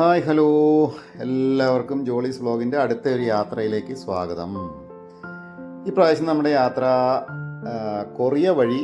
Hi hello. എല്ലാവർക്കും ജോളീസ് വ്ലോഗിന്റെ അടുത്ത ഒരു യാത്രയിലേക്ക് സ്വാഗതം. ഈ പ്രാവശ്യം നമ്മുടെ യാത്ര കൊറിയ വഴി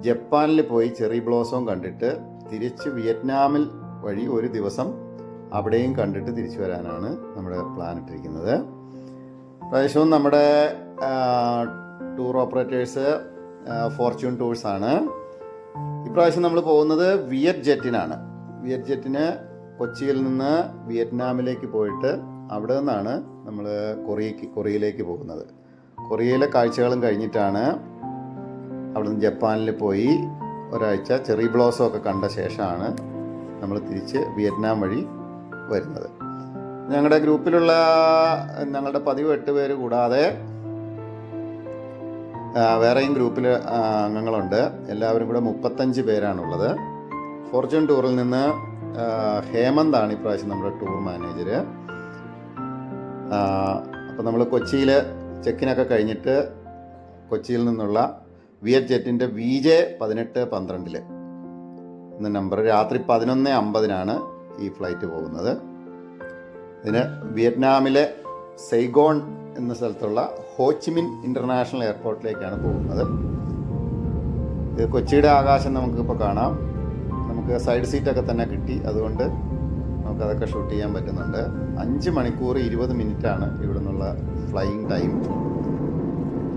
ജപ്പാനിൽ പോയി ചെറി ബ്ലോസം കണ്ടിട്ട് തിരിച്ച് വിയറ്റ്നാമിൽ വഴി ഒരു ദിവസം അവിടെയും കണ്ടിട്ട് തിരിച്ചു വരാനാണ് നമ്മുടെ പ്ലാൻ ഇട്ടിരിക്കുന്നത്. പ്രാവശ്യവും നമ്മുടെ ടൂർ ഓപ്പറേറ്റേഴ്സ് ഫോർച്യൂൺ ടൂഴ്സാണ് ഇപ്രാവശ്യം നമ്മൾ പോകുന്നത് വിയറ്റ് ജെറ്റിനാണ് വിയറ്റ് ജെറ്റിന് കൊച്ചിയിൽ നിന്ന് വിയറ്റ്നാമിലേക്ക് പോയിട്ട് അവിടെ നിന്നാണ് നമ്മൾ കൊറിയക്ക് കൊറിയയിലേക്ക് പോകുന്നത്. കൊറിയയിലെ കാഴ്ചകളും കഴിഞ്ഞിട്ടാണ് അവിടെ നിന്ന് ജപ്പാനിൽ പോയി ഒരാഴ്ച ചെറി ബ്ലോസം ഒക്കെ കണ്ട ശേഷമാണ് നമ്മൾ തിരിച്ച് വിയറ്റ്നാം വഴി വരുന്നത്. ഞങ്ങളുടെ ഗ്രൂപ്പിലുള്ള ഞങ്ങളുടെ പതിവ് എട്ട് പേര് കൂടാതെ വേറെയും ഗ്രൂപ്പിൽ അംഗങ്ങളുണ്ട്. എല്ലാവരും കൂടെ മുപ്പത്തഞ്ച് പേരാണുള്ളത്. ഫോർച്യൂൺ ടൂറിൽ നിന്ന് ഹേമന്താണ് ഇപ്രാവശ്യം നമ്മുടെ ടൂർ മാനേജർ അപ്പോൾ നമ്മൾ കൊച്ചിയിൽ ചെക്കിനൊക്കെ കഴിഞ്ഞിട്ട് കൊച്ചിയിൽ നിന്നുള്ള വിയറ്റ് ജെറ്റിന്റെ വി ജെ പതിനെട്ട് പന്ത്രണ്ടിൽ എന്ന നമ്പർ രാത്രി പതിനൊന്ന് അമ്പതിനാണ് ഈ ഫ്ലൈറ്റ് പോകുന്നത്. ഇതിന് വിയറ്റ്നാമിലെ സെയ്ഗോൺ എന്ന സ്ഥലത്തുള്ള ഹോച്ചിമിൻ ഇന്റർനാഷണൽ എയർപോർട്ടിലേക്കാണ് പോകുന്നത്. ഇത് കൊച്ചിയുടെ ആകാശം നമുക്കിപ്പോൾ കാണാം. നമുക്ക് സൈഡ് സീറ്റൊക്കെ തന്നെ കിട്ടി. അതുകൊണ്ട് നമുക്കതൊക്കെ ഷൂട്ട് ചെയ്യാൻ പറ്റുന്നുണ്ട്. അഞ്ച് മണിക്കൂർ ഇരുപത് മിനിറ്റാണ് ഇവിടെ നിന്നുള്ള ഫ്ലൈയിങ് ടൈം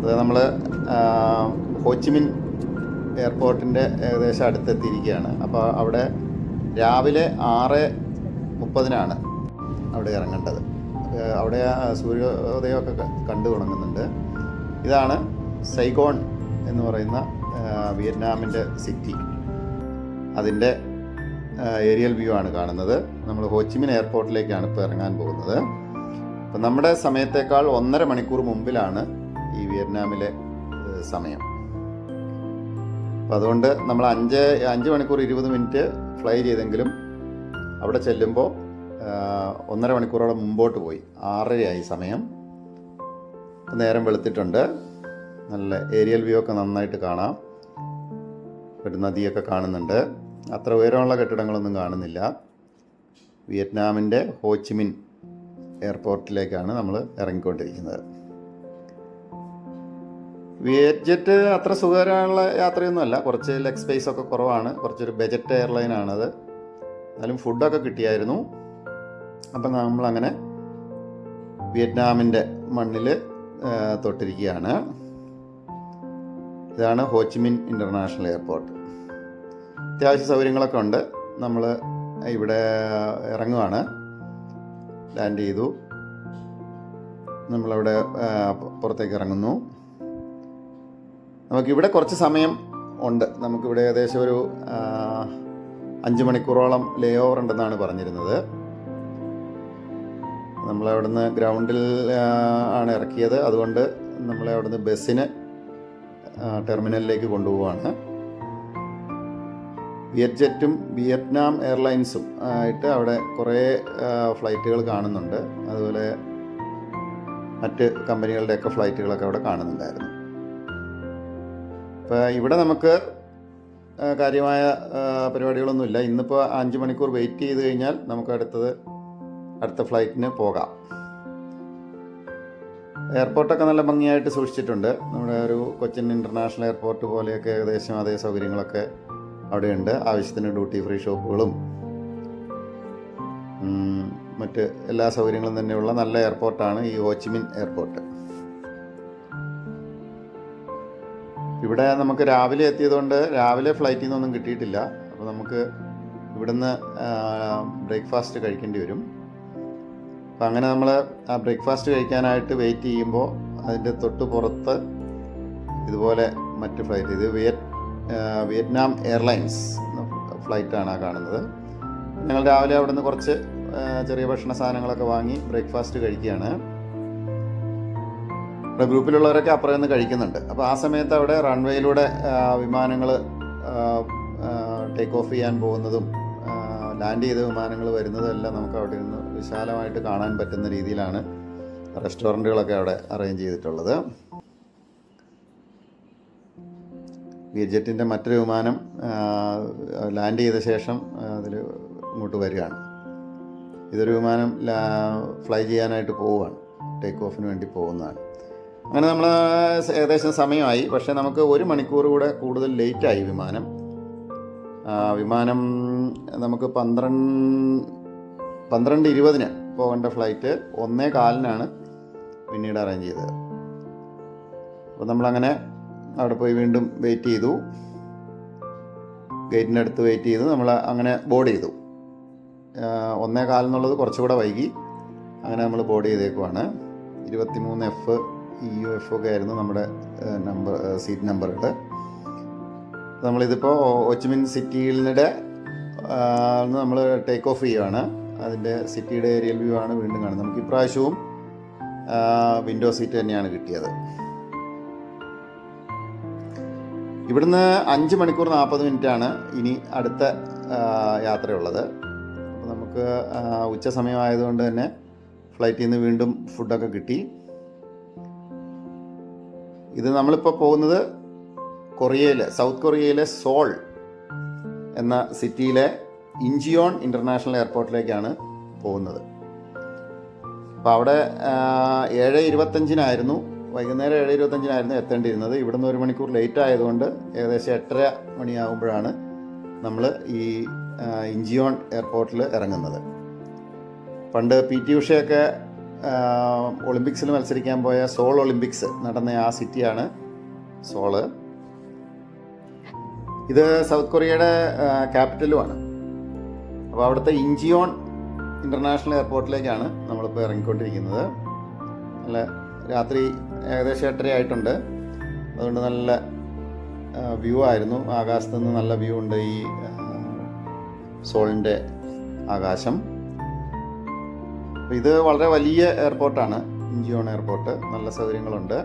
അത് നമ്മൾ ഹോച്ചിമിൻ എയർപോർട്ടിന്റെ ഏകദേശം അടുത്തെത്തിയിരിക്കുകയാണ്. അപ്പോൾ അവിടെ രാവിലെ ആറ് മുപ്പതിനാണ് അവിടെ ഇറങ്ങേണ്ടത്. അവിടെ സൂര്യോദയമൊക്കെ കണ്ടു തുടങ്ങുന്നുണ്ട്. ഇതാണ് സൈഗോൺ എന്ന് പറയുന്ന വിയറ്റ്നാമിന്റെ സിറ്റി അതിന്റെ ഏരിയൽ വ്യൂ ആണ് കാണുന്നത്. നമ്മൾ ഹോച്ചിമിൻ എയർപോർട്ടിലേക്കാണ് ഇപ്പോൾ ഇറങ്ങാൻ പോകുന്നത്. അപ്പം നമ്മുടെ സമയത്തേക്കാൾ ഒന്നര മണിക്കൂർ മുമ്പിലാണ് ഈ വിയറ്റ്നാമിലെ സമയം. അപ്പം അതുകൊണ്ട് നമ്മൾ അഞ്ച് അഞ്ച് മണിക്കൂർ ഇരുപത് മിനിറ്റ് ഫ്ലൈ ചെയ്തെങ്കിലും അവിടെ ചെല്ലുമ്പോൾ ഒന്നര മണിക്കൂറോളം മുമ്പോട്ട് പോയി. ആറരയായി സമയം. നേരം വെളുത്തിട്ടുണ്ട്. നല്ല ഏരിയൽ വ്യൂ ഒക്കെ നന്നായിട്ട് കാണാം. ഒരു നദിയൊക്കെ കാണുന്നുണ്ട്. അത്ര ഉയരമുള്ള കെട്ടിടങ്ങളൊന്നും കാണുന്നില്ല. വിയറ്റ്നാമിന്റെ ഹോച്ചിമിൻ എയർപോർട്ടിലേക്കാണ് നമ്മൾ ഇറങ്ങിക്കൊണ്ടിരിക്കുന്നത്. വിയറ്റ്ജെറ്റ് അത്ര സുഖകരമുള്ള യാത്രയൊന്നുമല്ല. കുറച്ച് ലെഗ് സ്പേസ് ഒക്കെ കുറവാണ്. കുറച്ചൊരു ബജറ്റ് എയർലൈൻ ആണത് എന്നാലും ഫുഡൊക്കെ കിട്ടിയായിരുന്നു. അപ്പം നമ്മളങ്ങനെ വിയറ്റ്നാമിന്റെ മണ്ണിൽ തൊട്ടിരിക്കുകയാണ്. ഇതാണ് ഹോച്ചിമിൻ ഇന്റർനാഷണൽ എയർപോർട്ട്. അത്യാവശ്യ സൗകര്യങ്ങളൊക്കെ ഉണ്ട്. നമ്മൾ ഇവിടെ ഇറങ്ങുവാണ്. ലാൻഡ് ചെയ്തു. നമ്മളവിടെ പുറത്തേക്ക് ഇറങ്ങുന്നു. നമുക്കിവിടെ കുറച്ച് സമയം ഉണ്ട്. നമുക്കിവിടെ ഏകദേശം ഒരു അഞ്ച് മണിക്കൂറോളം ലേ ഓവർ ഉണ്ടെന്നാണ് പറഞ്ഞിരുന്നത്. നമ്മളവിടുന്ന് ഗ്രൗണ്ടിൽ ആണ് ഇറക്കിയത്. അതുകൊണ്ട് നമ്മളെ അവിടുന്ന് ബസ്സിന് ടെർമിനലിലേക്ക് കൊണ്ടുപോവാണ്. വിയറ്റ് ജെറ്റും വിയറ്റ്നാം എയർലൈൻസും ആയിട്ട് അവിടെ കുറേ ഫ്ലൈറ്റുകൾ കാണുന്നുണ്ട്. അതുപോലെ മറ്റ് കമ്പനികളുടെയൊക്കെ ഫ്ലൈറ്റുകളൊക്കെ അവിടെ കാണുന്നുണ്ടായിരുന്നു. ഇപ്പോൾ ഇവിടെ നമുക്ക് കാര്യമായ പരിപാടികളൊന്നുമില്ല. ഇന്നിപ്പോൾ അഞ്ച് മണിക്കൂർ വെയിറ്റ് ചെയ്ത് കഴിഞ്ഞാൽ നമുക്ക് അടുത്തത് അടുത്ത ഫ്ലൈറ്റിന് പോകാം. എയർപോർട്ടൊക്കെ നല്ല ഭംഗിയായിട്ട് സൂക്ഷിച്ചിട്ടുണ്ട്. നമ്മുടെ ഒരു കൊച്ചിൻ ഇന്റർനാഷണൽ എയർപോർട്ട് പോലെയൊക്കെ ഏകദേശം അതേ സൗകര്യങ്ങളൊക്കെ അവിടെയുണ്ട്. ആവശ്യത്തിന് ഡ്യൂട്ടി ഫ്രീ ഷോപ്പുകളും മറ്റ് എല്ലാ സൗകര്യങ്ങളും തന്നെയുള്ള നല്ല എയർപോർട്ടാണ് ഈ ഹോച്ചിമിൻ എയർപോർട്ട് ഇവിടെ നമുക്ക് രാവിലെ എത്തിയതുകൊണ്ട് രാവിലെ ഫ്ലൈറ്റിൽ നിന്നൊന്നും കിട്ടിയിട്ടില്ല. അപ്പോൾ നമുക്ക് ഇവിടുന്ന് ബ്രേക്ക്ഫാസ്റ്റ് കഴിക്കേണ്ടി വരും. അപ്പം അങ്ങനെ നമ്മൾ ആ ബ്രേക്ക്ഫാസ്റ്റ് കഴിക്കാനായിട്ട് വെയിറ്റ് ചെയ്യുമ്പോൾ അതിന്റെ തൊട്ട് പുറത്ത് ഇതുപോലെ മറ്റ് ഫ്ലൈറ്റ് ഇത് വിയറ്റ് വിയറ്റ്നാം എയർലൈൻസ് ഫ്ലൈറ്റാണ് ആ കാണുന്നത്. ഞങ്ങൾ രാവിലെ അവിടെ നിന്ന് കുറച്ച് ചെറിയ ഭക്ഷണ സാധനങ്ങളൊക്കെ വാങ്ങി ബ്രേക്ക്ഫാസ്റ്റ് കഴിക്കുകയാണ്. ഇവിടെ ഗ്രൂപ്പിലുള്ളവരൊക്കെ അപ്പുറം നിന്ന് കഴിക്കുന്നുണ്ട്. അപ്പോൾ ആ സമയത്ത് അവിടെ റൺവേയിലൂടെ വിമാനങ്ങൾ ടേക്ക് ഓഫ് ചെയ്യാൻ പോകുന്നതും ലാൻഡ് ചെയ്ത വിമാനങ്ങൾ വരുന്നതും എല്ലാം നമുക്ക് അവിടെ നിന്ന് വിശാലമായിട്ട് കാണാൻ പറ്റുന്ന രീതിയിലാണ് റെസ്റ്റോറന്റുകളൊക്കെ അവിടെ അറേഞ്ച് ചെയ്തിട്ടുള്ളത്. വിയറ്റ്ജെറ്റിന്റെ മറ്റൊരു വിമാനം ലാൻഡ് ചെയ്ത ശേഷം അതിൽ ഇങ്ങോട്ട് വരികയാണ്. ഇതൊരു വിമാനം ഫ്ലൈ ചെയ്യാനായിട്ട് പോവുകയാണ്. ടേക്ക് ഓഫിന് വേണ്ടി പോകുന്നതാണ്. അങ്ങനെ നമ്മൾ ഏകദേശം സമയമായി. പക്ഷേ നമുക്ക് ഒരു മണിക്കൂർ കൂടെ കൂടുതൽ ലേറ്റായി വിമാനം. വിമാനം നമുക്ക് പന്ത്രണ്ട് പന്ത്രണ്ട് ഇരുപതിന് പോകേണ്ട ഫ്ലൈറ്റ് ഒന്നേ കാലിനാണ് പിന്നീട് അറേഞ്ച് ചെയ്തത്. അപ്പോൾ നമ്മളങ്ങനെ അവിടെ പോയി വീണ്ടും വെയിറ്റ് ചെയ്തു. ഗേറ്റിന്റെ അടുത്ത് വെയിറ്റ് ചെയ്തു. നമ്മൾ അങ്ങനെ ബോർഡ് ചെയ്തു. ഒന്നേ കാലെന്നുള്ളത് കുറച്ചുകൂടെ വൈകി. അങ്ങനെ നമ്മൾ ബോർഡ് ചെയ്തേക്കുവാണ്. ഇരുപത്തി മൂന്ന് എഫ് ഇ യു എഫ് ഒക്കെ ആയിരുന്നു നമ്മുടെ നമ്പർ സീറ്റ് നമ്പറുകൾ നമ്മളിതിപ്പോൾ ഒച്ചുമിൻ സിറ്റിയിലിടെ നമ്മൾ ടേക്ക് ഓഫ് ചെയ്യുകയാണ് അതിന്റെ സിറ്റിയുടെ ഏരിയൽ വ്യൂ ആണ് വീണ്ടും കാണുന്നത്. നമുക്ക് ഇപ്രാവശ്യവും വിൻഡോ സീറ്റ് തന്നെയാണ് കിട്ടിയത്. ഇവിടുന്ന് അഞ്ച് മണിക്കൂർ നാൽപ്പത് മിനിറ്റാണ് ഇനി അടുത്ത യാത്രയുള്ളത്. അപ്പോൾ നമുക്ക് ഉച്ച സമയമായതുകൊണ്ട് തന്നെ ഫ്ലൈറ്റിൽ നിന്ന് വീണ്ടും ഫുഡൊക്കെ കിട്ടി. ഇത് നമ്മളിപ്പോൾ പോകുന്നത് കൊറിയയിലെ സൗത്ത് കൊറിയയിലെ സോൾ എന്ന സിറ്റിയിലെ ഇഞ്ചിയോൺ ഇന്റർനാഷണൽ എയർപോർട്ടിലേക്കാണ് പോകുന്നത്. അപ്പോൾ അവിടെ ഏഴ് ഇരുപത്തഞ്ചിനായിരുന്നു. വൈകുന്നേരം ഏഴ് ഇരുപത്തഞ്ചിനായിരുന്നു എത്തേണ്ടിയിരുന്നത്. ഇവിടുന്ന് ഒരു മണിക്കൂർ ലേറ്റ് ആയതുകൊണ്ട് ഏകദേശം എട്ടര മണിയാകുമ്പോഴാണ് നമ്മൾ ഈ ഇഞ്ചിയോൺ എയർപോർട്ടിൽ ഇറങ്ങുന്നത്. പണ്ട് പി ടി ഉഷയൊക്കെ ഒളിമ്പിക്സിൽ മത്സരിക്കാൻ പോയ സോൾ ഒളിമ്പിക്സ് നടന്ന ആ സിറ്റിയാണ് സോൾ. ഇത് സൗത്ത് കൊറിയയുടെ ക്യാപിറ്റലുമാണ് അപ്പോൾ അവിടുത്തെ ഇഞ്ചിയോൺ ഇന്റർനാഷണൽ എയർപോർട്ടിലേക്കാണ് നമ്മളിപ്പോൾ ഇറങ്ങിക്കൊണ്ടിരിക്കുന്നത്. അല്ല രാത്രി ഏകദേശം എട്ടര ആയിട്ടുണ്ട്. അതുകൊണ്ട് നല്ല വ്യൂ ആയിരുന്നു. ആകാശത്ത് നിന്ന് നല്ല വ്യൂ ഉണ്ട് ഈ സോളിന്റെ ആകാശം. ഇത് വളരെ വലിയ എയർപോർട്ടാണ് ഇഞ്ചിയോൺ എയർപോർട്ട് നല്ല സൗകര്യങ്ങളുണ്ട്.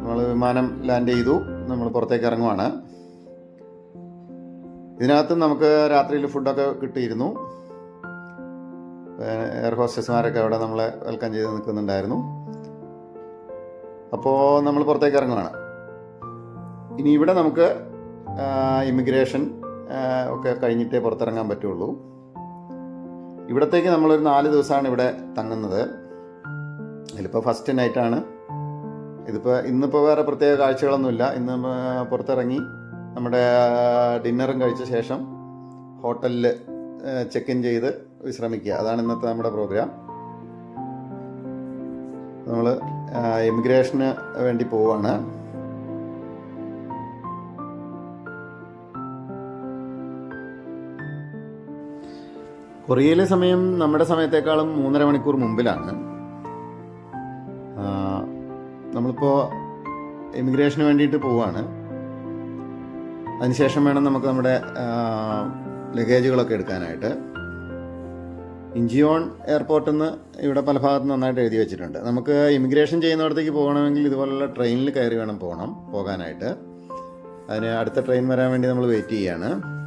നമ്മൾ വിമാനം ലാൻഡ് ചെയ്തു. നമ്മൾ പുറത്തേക്ക് ഇറങ്ങുവാണ്. ഇതിനകത്ത് നമുക്ക് രാത്രിയിൽ ഫുഡൊക്കെ കിട്ടിയിരുന്നു. എയർ ഹോസ്റ്റസ്മാരൊക്കെ അവിടെ നമ്മളെ വെൽക്കം ചെയ്ത് നിൽക്കുന്നുണ്ടായിരുന്നു. അപ്പോൾ നമ്മൾ പുറത്തേക്ക് ഇറങ്ങുകയാണ് ഇനി ഇവിടെ നമുക്ക് ഇമിഗ്രേഷൻ ഒക്കെ കഴിഞ്ഞിട്ടേ പുറത്തിറങ്ങാൻ പറ്റുള്ളൂ. ഇവിടത്തേക്ക് നമ്മളൊരു നാല് ദിവസമാണ് ഇവിടെ തങ്ങുന്നത്. ഇതിലിപ്പോൾ ഫസ്റ്റ് നൈറ്റാണ് ഇതിപ്പോൾ ഇന്നിപ്പോൾ വേറെ പ്രത്യേക കാഴ്ചകളൊന്നുമില്ല. ഇന്ന് പുറത്തിറങ്ങി നമ്മുടെ ഡിന്നറും കഴിച്ച ശേഷം ഹോട്ടലിൽ ചെക്ക് ഇൻ ചെയ്ത് വിശ്രമിക്കുക. അതാണ് ഇന്നത്തെ നമ്മുടെ പ്രോഗ്രാം നമ്മൾ ഇമിഗ്രേഷന് വേണ്ടി പോവാണ്. കൊറിയയിലെ സമയം നമ്മുടെ സമയത്തേക്കാളും മൂന്നര മണിക്കൂർ മുമ്പിലാണ്. നമ്മളിപ്പോ നമ്മളിപ്പോൾ ഇമിഗ്രേഷന് വേണ്ടിയിട്ട് പോവാണ്. അതിനുശേഷം വേണം നമുക്ക് നമ്മുടെ ലഗേജുകളൊക്കെ എടുക്കാനായിട്ട്. ഇഞ്ചിയോൺ എയർപോർട്ടിൽ നിന്ന് ഇവിടെ പല ഭാഗത്ത് നന്നായിട്ട് എഴുതി വെച്ചിട്ടുണ്ട്. നമുക്ക് ഇമിഗ്രേഷൻ ചെയ്യുന്നിടത്തേക്ക് പോകണമെങ്കിൽ ഇതുപോലുള്ള ട്രെയിനിൽ കയറി വേണം പോകണം പോകാനായിട്ട്. അതിന് അടുത്ത ട്രെയിൻ വരാൻ വേണ്ടി നമ്മൾ വെയിറ്റ് ചെയ്യാണ്.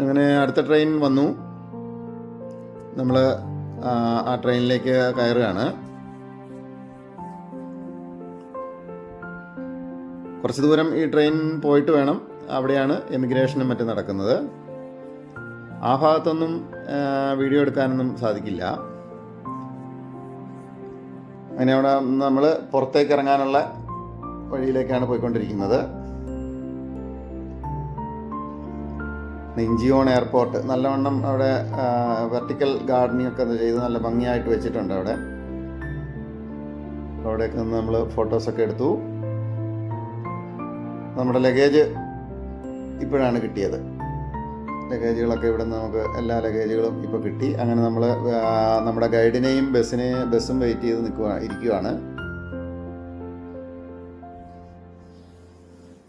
അങ്ങനെ അടുത്ത ട്രെയിൻ വന്നു. നമ്മൾ ആ ട്രെയിനിലേക്ക് കയറുകയാണ്. കുറച്ച് ദൂരം ഈ ട്രെയിൻ പോയിട്ട് വേണം. അവിടെയാണ് എമിഗ്രേഷനും മറ്റും നടക്കുന്നത്. ആ ഭാഗത്തൊന്നും വീഡിയോ എടുക്കാനൊന്നും സാധിക്കില്ല. അങ്ങനെ അവിടെ നമ്മൾ പുറത്തേക്ക് ഇറങ്ങാനുള്ള വഴിയിലേക്കാണ് പോയിക്കൊണ്ടിരിക്കുന്നത്. Incheon airport. നല്ലവണ്ണം അവിടെ വെർട്ടിക്കൽ ഗാർഡനിങ് ഒക്കെ ചെയ്ത് നല്ല ഭംഗിയായിട്ട് വെച്ചിട്ടുണ്ട് അവിടെ. അവിടെയൊക്കെ നമ്മൾ ഫോട്ടോസൊക്കെ എടുത്തു. നമ്മുടെ ലഗേജ് ഇപ്പോഴാണ് കിട്ടിയത്. ലഗേജുകളൊക്കെ ഇവിടെ നമുക്ക് എല്ലാ ലഗേജുകളും ഇപ്പോൾ കിട്ടി. അങ്ങനെ നമ്മൾ നമ്മുടെ ഗൈഡിനെയും ബസ്സിനെ ബസ്സും വെയിറ്റ് ചെയ്ത് നിൽക്കുക ഇരിക്കുവാണ്.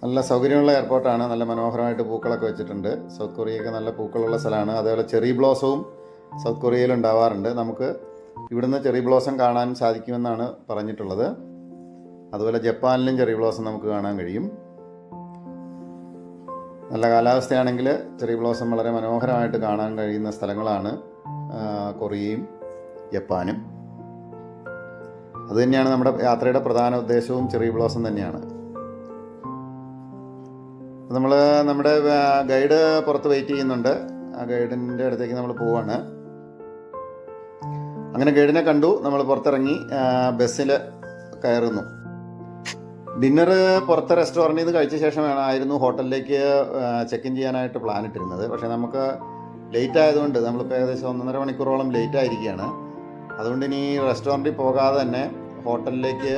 നല്ല സൗകര്യമുള്ള എയർപോർട്ടാണ്. നല്ല മനോഹരമായിട്ട് പൂക്കളൊക്കെ വെച്ചിട്ടുണ്ട്. സൗത്ത് കൊറിയയൊക്കെ നല്ല പൂക്കളുള്ള സ്ഥലമാണ്. അതേപോലെ ചെറി ബ്ലോസവും സൗത്ത് കൊറിയയിൽ ഉണ്ടാവാറുണ്ട്. നമുക്ക് ഇവിടുന്ന് ചെറി ബ്ലോസം കാണാൻ സാധിക്കുമെന്നാണ് പറഞ്ഞിട്ടുള്ളത്. അതുപോലെ ജപ്പാനിലും ചെറി ബ്ലോസം നമുക്ക് കാണാൻ കഴിയും. നല്ല കാലാവസ്ഥയാണെങ്കിൽ ചെറി ബ്ലോസം വളരെ മനോഹരമായിട്ട് കാണാൻ കഴിയുന്ന സ്ഥലങ്ങളാണ് കൊറിയയും ജപ്പാനും. അതുതന്നെയാണ് നമ്മുടെ യാത്രയുടെ പ്രധാന ഉദ്ദേശവും ചെറി ബ്ലോസം തന്നെയാണ്. നമ്മൾ നമ്മുടെ ഗൈഡ് പുറത്ത് വെയിറ്റ് ചെയ്യുന്നുണ്ട്. ആ ഗൈഡിന്റെ അടുത്തേക്ക് നമ്മൾ പോവാണ്. അങ്ങനെ ഗൈഡിനെ കണ്ടു. നമ്മൾ പുറത്തിറങ്ങി ബസ്സിൽ കയറുന്നു. ഡിന്നർ പുറത്തെ റെസ്റ്റോറന്റിൽ നിന്ന് കഴിച്ച ശേഷമായിരുന്നു ഹോട്ടലിലേക്ക് ചെക്ക് ഇൻ ചെയ്യാനായിട്ട് പ്ലാൻ ഇട്ടിരുന്നത്. പക്ഷേ നമുക്ക് ലേറ്റ് ആയതുകൊണ്ട് നമ്മളിപ്പോൾ ഏകദേശം ഒന്നര മണിക്കൂറോളം ലേറ്റ് ആയിരിക്കുകയാണ്. അതുകൊണ്ട് ഇനി റെസ്റ്റോറന്റിൽ പോകാതെ തന്നെ ഹോട്ടലിലേക്ക്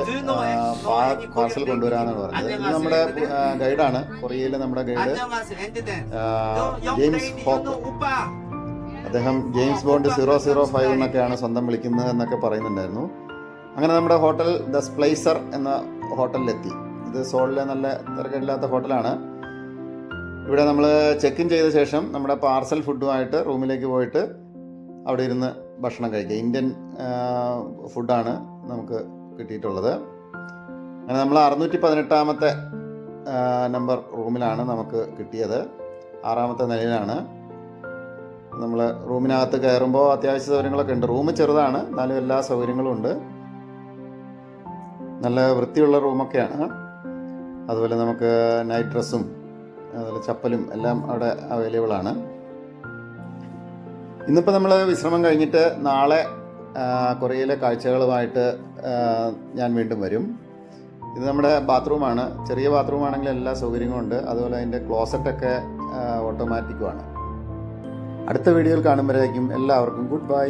പാർസൽ കൊണ്ടുവരാമെന്നാണ് പറഞ്ഞത്. ഇത് നമ്മുടെ ഗൈഡാണ് കൊറിയയിലെ നമ്മുടെ ഗൈഡ് ജെയിംസ് ഹോക്ക് അദ്ദേഹം James Bond zero zero five എന്നൊക്കെയാണ് സ്വന്തം വിളിക്കുന്നത് എന്നൊക്കെ പറയുന്നുണ്ടായിരുന്നു. അങ്ങനെ നമ്മുടെ ഹോട്ടൽ ദ സ്പ്ലൈസർ എന്ന ഹോട്ടലിലെത്തി. ഇത് സോളിലെ നല്ല തിരക്കില്ലാത്ത ഹോട്ടലാണ്. ഇവിടെ നമ്മൾ ചെക്ക് ഇൻ ചെയ്ത ശേഷം നമ്മുടെ പാർസൽ ഫുഡുമായിട്ട് റൂമിലേക്ക് പോയിട്ട് അവിടെ ഇരുന്ന് ഭക്ഷണം കഴിക്കുക. ഇന്ത്യൻ ഫുഡാണ് നമുക്ക് കിട്ടിയിട്ടുള്ളത്. അങ്ങനെ നമ്മൾ അറുന്നൂറ്റി പതിനെട്ടാമത്തെ നമ്പർ റൂമിലാണ് നമുക്ക് കിട്ടിയത്. ആറാമത്തെ നിലയിലാണ്. നമ്മൾ റൂമിനകത്ത് കയറുമ്പോൾ അത്യാവശ്യ സൗകര്യങ്ങളൊക്കെ ഉണ്ട്. റൂം ചെറുതാണ്. എന്നാലും എല്ലാ സൗകര്യങ്ങളും ഉണ്ട്. നല്ല വൃത്തിയുള്ള റൂമൊക്കെയാണ്. അതുപോലെ നമുക്ക് നൈറ്റ് ഡ്രസ്സും അതുപോലെ ചപ്പലും എല്ലാം അവിടെ അവൈലബിൾ ആണ്. ഇന്നിപ്പോൾ നമ്മൾ വിശ്രമം കഴിഞ്ഞിട്ട് നാളെ കുറേയിലെ കാഴ്ചകളുമായിട്ട് ഞാൻ വീണ്ടും വരും. ഇത് നമ്മുടെ ബാത്റൂമാണ് ചെറിയ ബാത്റൂമാണെങ്കിൽ എല്ലാ സൗകര്യങ്ങളും ഉണ്ട്. അതുപോലെ അതിന്റെ ക്ലോസറ്റൊക്കെ ഓട്ടോമാറ്റിക്കുമാണ് അടുത്ത വീഡിയോയിൽ കാണുമ്പോഴേക്കും എല്ലാവർക്കും ഗുഡ് ബൈ